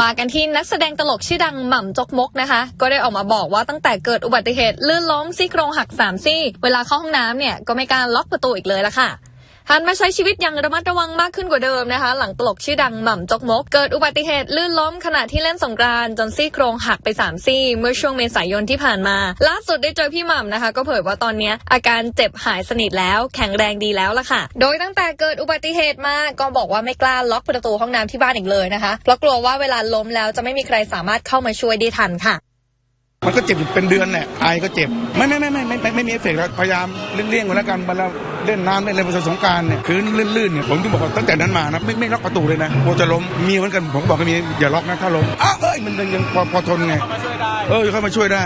มากันที่นักแสดงตลกชื่อดังหม่ำจกมกนะคะ ก็ได้ออกมาบอกว่าตั้งแต่เกิดอุบัติเหตุลื่นล้มซี่โครงหักสามซี่ เวลาเข้าห้องน้ำเนี่ยก็ไม่กล้ารล็อกประตูอีกเลยละค่ะ หันมาใช้ชีวิตอย่างระมัดระวังมากขึ้นกว่าเดิมนะคะ หลังตลกชื่อดังหม่ำจกมก เกิดอุบัติเหตุลื่นล้มขณะที่เล่นสงกรานต์จนซี่โครงหักไปสามซี่ เมื่อช่วงเมษายนที่ผ่านมา ล่าสุดได้เจอพี่หม่ำนะคะ ก็เผยว่าตอนนี้อาการเจ็บหายสนิทแล้วแข็งแรงดีแล้วล่ะค่ะ โดยตั้งแต่เกิดอุบัติเหตุมาก็บอกว่าไม่กล้าล็อกประตูห้องน้ำที่บ้านอีกเลยนะคะเพราะกลัวว่าเวลาล้มแล้วจะไม่มีใครสามารถเข้ามาช่วยได้ทันค่ะ มันก็เจ็บเป็นเดือนแหละไอก็เจ็บไม่ไม่ไม่ไม่ไม่ไม่ไม่มีเอฟเฟกต์พยายามเลี่ยงๆไว้แล้วกันเวลาเล่นน้ำเล่นอะไรประสงการเนี่ยคือลื่นๆเนี่ยผมที่บอกว่าตั้งแต่นั้นมานะไม่ไม่ล็อกประตูเลยนะกลัวจะล้มมีเหมือนกันผมบอกกับมีอย่าล็อกนะถ้าล้มอ้าวเอ้ยมันยังยังพอพอทนไงเออเข้ามาช่วยได้